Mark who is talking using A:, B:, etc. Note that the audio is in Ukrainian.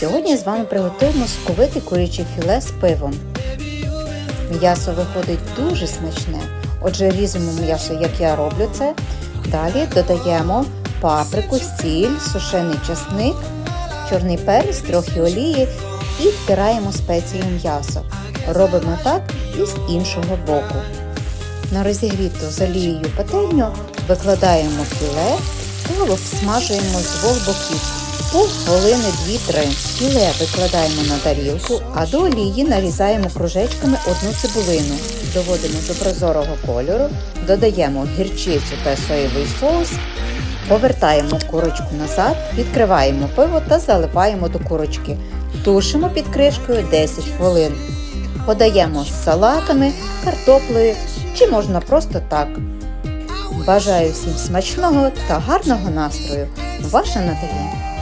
A: Сьогодні з вами приготуємо соковите куряче філе з пивом. М'ясо виходить дуже смачне. Отже, різимо м'ясо, як я роблю це. Далі додаємо паприку, сіль, сушений часник, чорний перець, трохи олії і втираємо спеції м'ясо. Робимо так і з іншого боку. На розігріту з олією пательню викладаємо філе та обсмажуємо з двох боків. Пол хвилини 2-3. Філе викладаємо на тарілку, а до олії нарізаємо кружечками одну цибулину. Доводимо до прозорого кольору, додаємо гірчицю та соєвий соус, повертаємо курочку назад, відкриваємо пиво та заливаємо до курочки. Тушимо під кришкою 10 хвилин. Подаємо з салатами, картоплею чи можна просто так. Бажаю всім смачного та гарного настрою. Ваша Наталі.